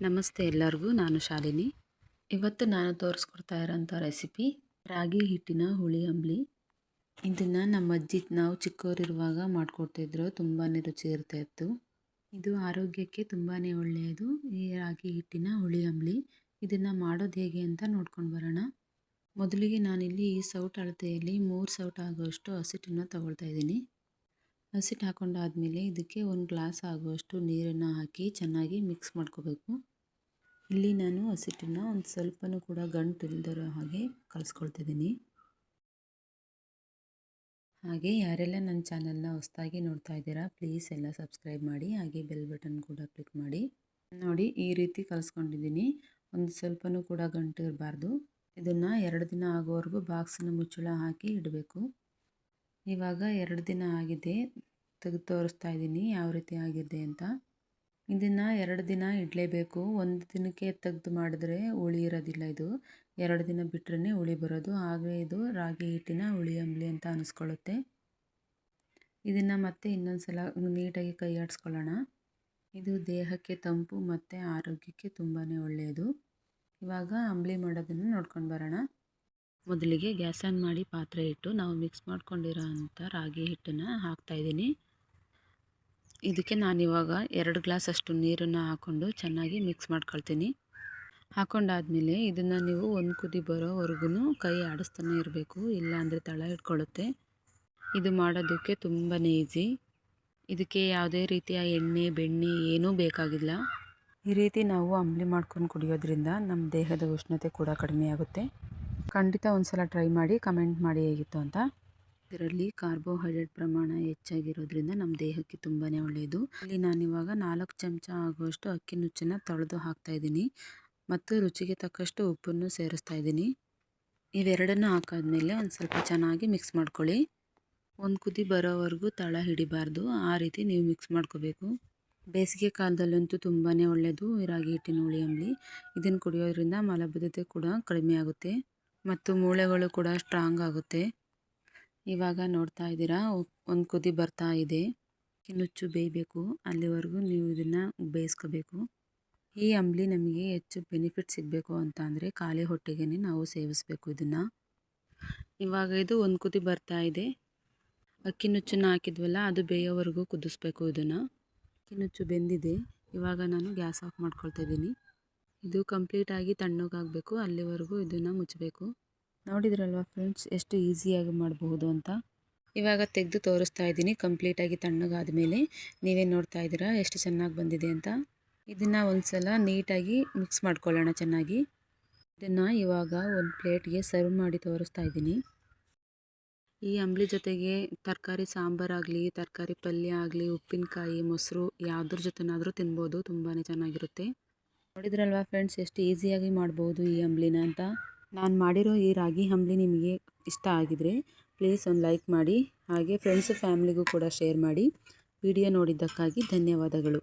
ನಮಸ್ತೆ ಎಲ್ಲರಿಗೂ, ನಾನು ಶಾಲಿನಿ. ಇವತ್ತು ನಾನು ತೋರಿಸ್ಕೊಡ್ತಾ ಇರೋಂಥ ರೆಸಿಪಿ, ರಾಗಿ ಹಿಟ್ಟಿನ ಹುಳಿ ಅಂಬ್ಲಿ. ಇದನ್ನು ನಮ್ಮ ಅಜ್ಜಿ, ನಾವು ಚಿಕ್ಕವರಿರುವಾಗ ಮಾಡಿಕೊಡ್ತಿದ್ರು ತುಂಬಾ ರುಚಿ ಇರ್ತಾ ಇತ್ತು. ಇದು ಆರೋಗ್ಯಕ್ಕೆ ತುಂಬಾ ಒಳ್ಳೆಯದು, ಈ ರಾಗಿ ಹಿಟ್ಟಿನ ಹುಳಿ ಅಂಬ್ಲಿ. ಇದನ್ನು ಮಾಡೋದು ಹೇಗೆ ಅಂತ ನೋಡ್ಕೊಂಡು ಬರೋಣ. ಮೊದಲಿಗೆ ನಾನಿಲ್ಲಿ ಈ ಸೌಟ್ ಅಳತೆಯಲ್ಲಿ ಮೂರು ಸೌಟ್ ಆಗೋಷ್ಟು ಹಸಿಟ್ಟನ್ನು ತಗೊಳ್ತಾ ಇದ್ದೀನಿ. ಹಸಿಟ್ಟು ಹಾಕೊಂಡಾದಮೇಲೆ ಇದಕ್ಕೆ ಒಂದು ಗ್ಲಾಸ್ ಆಗುವಷ್ಟು ನೀರನ್ನು ಹಾಕಿ ಚೆನ್ನಾಗಿ ಮಿಕ್ಸ್ ಮಾಡ್ಕೋಬೇಕು. ಇಲ್ಲಿ ನಾನು ಹಸಿಟ್ಟನ್ನು ಒಂದು ಸ್ವಲ್ಪನೂ ಕೂಡ ಗಂಟು ಇಲ್ದಿರೋ ಹಾಗೆ ಕಲಿಸ್ಕೊಳ್ತಿದ್ದೀನಿ ಹಾಗೆ ಯಾರೆಲ್ಲ ನನ್ನ ಚಾನಲ್ನ ಹೊಸದಾಗಿ ನೋಡ್ತಾ ಇದ್ದೀರಾ, ಪ್ಲೀಸ್ ಎಲ್ಲ ಸಬ್ಸ್ಕ್ರೈಬ್ ಮಾಡಿ, ಹಾಗೆ ಬೆಲ್ ಬಟನ್ ಕೂಡ ಕ್ಲಿಕ್ ಮಾಡಿ. ನೋಡಿ, ಈ ರೀತಿ ಕಲಿಸ್ಕೊಂಡಿದ್ದೀನಿ ಒಂದು ಸ್ವಲ್ಪನೂ ಕೂಡ ಗಂಟು ಇರಬಾರ್ದು. ಇದನ್ನು ಎರಡು ದಿನ ಆಗೋವರೆಗೂ ಬಾಕ್ಸಿನ ಮುಚ್ಚಳ ಹಾಕಿ ಇಡಬೇಕು. ಇವಾಗ ಎರಡು ದಿನ ಆಗಿದೆ ತೆಗೆದು ತೋರಿಸ್ತಾ ಇದ್ದೀನಿ ಯಾವ ರೀತಿ ಆಗಿದೆ ಅಂತ. ಇದನ್ನು ಎರಡು ದಿನ ಇಡಲೇಬೇಕು. ಒಂದು ದಿನಕ್ಕೆ ತೆಗೆದು ಮಾಡಿದ್ರೆ ಹುಳಿ ಇರೋದಿಲ್ಲ ಇದು. ಎರಡು ದಿನ ಬಿಟ್ರೇ ಹುಳಿ ಬರೋದು. ಹಾಗೆ ಇದು ರಾಗಿ ಹಿಟ್ಟಿನ ಹುಳಿ ಅಂಬ್ಲಿ ಅಂತ ಅನಿಸ್ಕೊಳ್ಳುತ್ತೆ. ಇದನ್ನು ಮತ್ತೆ ಇನ್ನೊಂದು ಸಲ ನೀಟಾಗಿ ಕೈ ಆಡಿಸ್ಕೊಳ್ಳೋಣ. ಇದು ದೇಹಕ್ಕೆ ತಂಪು ಮತ್ತು ಆರೋಗ್ಯಕ್ಕೆ ತುಂಬಾ ಒಳ್ಳೆಯದು. ಇವಾಗ ಅಂಬಲಿ ಮಾಡೋದನ್ನು ನೋಡ್ಕೊಂಡು ಬರೋಣ. ಮೊದಲಿಗೆ ಗ್ಯಾಸ್ ಆನ್ ಮಾಡಿ ಪಾತ್ರೆ ಇಟ್ಟು ನಾವು ಮಿಕ್ಸ್ ಮಾಡ್ಕೊಂಡಿರೋ ಅಂಥ ರಾಗಿ ಹಿಟ್ಟನ್ನು ಹಾಕ್ತಾಯಿದ್ದೀನಿ ಇದಕ್ಕೆ ನಾನಿವಾಗ ಎರಡು ಗ್ಲಾಸ್ ಅಷ್ಟು ನೀರನ್ನು ಹಾಕ್ಕೊಂಡು ಚೆನ್ನಾಗಿ ಮಿಕ್ಸ್ ಮಾಡ್ಕೊಳ್ತೀನಿ. ಹಾಕ್ಕೊಂಡಾದಮೇಲೆ ಇದನ್ನು ನೀವು ಒಂದು ಕುದಿ ಬರೋವರೆಗೂ ಕೈ ಆಡಿಸ್ತಾನೆ ಇರಬೇಕು, ಇಲ್ಲಾಂದರೆ ತಳ ಇಟ್ಕೊಳ್ಳುತ್ತೆ ಇದು ಮಾಡೋದಕ್ಕೆ ತುಂಬಾ ಈಸಿ. ಇದಕ್ಕೆ ಯಾವುದೇ ರೀತಿಯ ಎಣ್ಣೆ, ಬೆಣ್ಣೆ ಏನೂ ಬೇಕಾಗಿಲ್ಲ. ಈ ರೀತಿ ನಾವು ಅಂಬಲಿ ಮಾಡ್ಕೊಂಡು ಕುಡಿಯೋದ್ರಿಂದ ನಮ್ಮ ದೇಹದ ಉಷ್ಣತೆ ಕೂಡ ಕಡಿಮೆ ಆಗುತ್ತೆ. ಖಂಡಿತ ಒಂದು ಸಲ ಟ್ರೈ ಮಾಡಿ ಕಮೆಂಟ್ ಮಾಡಿ ಹೇಗಿತ್ತು ಅಂತ. ಇದರಲ್ಲಿ ಕಾರ್ಬೋಹೈಡ್ರೇಟ್ ಪ್ರಮಾಣ ಹೆಚ್ಚಾಗಿರೋದ್ರಿಂದ ನಮ್ಮ ದೇಹಕ್ಕೆ ತುಂಬಾ ಒಳ್ಳೆಯದು ಇಲ್ಲಿ ನಾನಿವಾಗ ನಾಲ್ಕು ಚಮಚ ಆಗುವಷ್ಟು ಅಕ್ಕಿ ನುಚ್ಚನ್ನು ತೊಳೆದು ಹಾಕ್ತಾ ಇದ್ದೀನಿ. ಮತ್ತು ರುಚಿಗೆ ತಕ್ಕಷ್ಟು ಉಪ್ಪನ್ನು ಸೇರಿಸ್ತಾ ಇದ್ದೀನಿ. ಇವೆರಡನ್ನು ಹಾಕಾದ್ಮೇಲೆ ಒಂದು ಸ್ವಲ್ಪ ಚೆನ್ನಾಗಿ ಮಿಕ್ಸ್ ಮಾಡ್ಕೊಳ್ಳಿ. ಒಂದು ಕುದಿ ಬರೋವರೆಗೂ ತಳ ಹಿಡಿಬಾರ್ದು. ಆ ರೀತಿ ನೀವು ಮಿಕ್ಸ್ ಮಾಡ್ಕೋಬೇಕು. ಬೇಸಿಗೆ ಕಾಲದಲ್ಲಂತೂ ತುಂಬಾ ಒಳ್ಳೆಯದು ರಾಗಿ ಹಿಟ್ಟಿನ ಹುಳಿ ಅಂಬಲಿ. ಇದನ್ನು ಕುಡಿಯೋದ್ರಿಂದ ಮಲಬದ್ಧತೆ ಕೂಡ ಕಡಿಮೆ ಆಗುತ್ತೆ. ಮತ್ತು ಮೂಳೆಗಳು ಕೂಡ ಸ್ಟ್ರಾಂಗ್ ಆಗುತ್ತೆ. ಇವಾಗ ನೋಡ್ತಾ ಇದ್ದೀರಾ ಒಂದು ಕುದಿ ಬರ್ತಾ ಇದೆ. ನುಚ್ಚು ಬೇಯಬೇಕು. ಅಲ್ಲಿವರೆಗೂ ನೀವು ಇದನ್ನು ಬೇಯಿಸ್ಕೋಬೇಕು. ಈ ಅಂಬ್ಲಿ ನಮಗೆ ಹೆಚ್ಚು ಬೆನಿಫಿಟ್ ಸಿಗಬೇಕು ಅಂತ ಅಂದರೆ ಖಾಲಿ ಹೊಟ್ಟೆಗೆ ನಾವು ಸೇವಿಸಬೇಕು ಇದನ್ನು. ಇವಾಗ ಇದು ಒಂದು ಕುದಿ ಬರ್ತಾ ಇದೆ. ಅಕ್ಕಿ ನುಚ್ಚನ್ನು ಹಾಕಿದ್ವಲ್ಲ, ಅದು ಬೇಯೋವರೆಗೂ ಕುದಿಸ್ಬೇಕು ಇದನ್ನು. ಅಕ್ಕಿ ನುಚ್ಚು ಬೆಂದಿದೆ. ಇವಾಗ ನಾನು ಗ್ಯಾಸ್ ಆಫ್ ಮಾಡ್ಕೊಳ್ತಾ ಇದ್ದೀನಿ. ಇದು ಕಂಪ್ಲೀಟಾಗಿ ತಣ್ಣಗಾಗಬೇಕು, ಅಲ್ಲಿವರೆಗೂ ಇದನ್ನು ಮುಚ್ಚಬೇಕು ನೋಡಿದ್ರಲ್ವ ಫ್ರೆಂಡ್ಸ್, ಎಷ್ಟು ಈಸಿಯಾಗಿ ಮಾಡಬಹುದು ಅಂತ. ಇವಾಗ ತೆಗೆದು ತೋರಿಸ್ತಾ ಇದ್ದೀನಿ ಕಂಪ್ಲೀಟಾಗಿ ತಣ್ಣಗಾದ ಮೇಲೆ ನೀವೇ ನೋಡ್ತಾ ಇದ್ದೀರಾ, ಎಷ್ಟು ಚೆನ್ನಾಗಿ ಬಂದಿದೆ ಅಂತ. ಇದನ್ನು ಒಂದು ಸಲ ನೀಟಾಗಿ ಮಿಕ್ಸ್ ಮಾಡ್ಕೊಳ್ಳೋಣ ಚೆನ್ನಾಗಿ. ಇದನ್ನು ಇವಾಗ ಒಂದು ಪ್ಲೇಟ್ಗೆ ಸರ್ವ್ ಮಾಡಿ ತೋರಿಸ್ತಾ ಇದ್ದೀನಿ. ಈ ಅಂಬ್ಲಿ ಜೊತೆಗೆ ತರಕಾರಿ ಸಾಂಬಾರಾಗಲಿ ತರಕಾರಿ ಪಲ್ಯ ಆಗಲಿ, ಉಪ್ಪಿನಕಾಯಿ, ಮೊಸರು, ಯಾವುದ್ರ ಜೊತೆನಾದರೂ ತಿನ್ಬೋದು ತುಂಬಾ ಚೆನ್ನಾಗಿರುತ್ತೆ. ನೋಡಿದ್ರಲ್ವಾ ಫ್ರೆಂಡ್ಸ್ ಎಷ್ಟು ಈಸಿಯಾಗಿ ಮಾಡ್ಬೋದು ಈ ಅಂಬ್ಲಿನ ಅಂತ? ನಾನು ಮಾಡಿರೋ ಈ ರಾಗಿ ಅಂಬ್ಲಿ ನಿಮಗೆ ಇಷ್ಟ ಆಗಿದ್ರೆ ಪ್ಲೀಸ್ ಒಂದು ಲೈಕ್ ಮಾಡಿ, ಹಾಗೆ ಫ್ರೆಂಡ್ಸ್ ಫ್ಯಾಮ್ಲಿಗೂ ಕೂಡ ಶೇರ್ ಮಾಡಿ ವಿಡಿಯೋ ನೋಡಿದ್ದಕ್ಕಾಗಿ ಧನ್ಯವಾದಗಳು.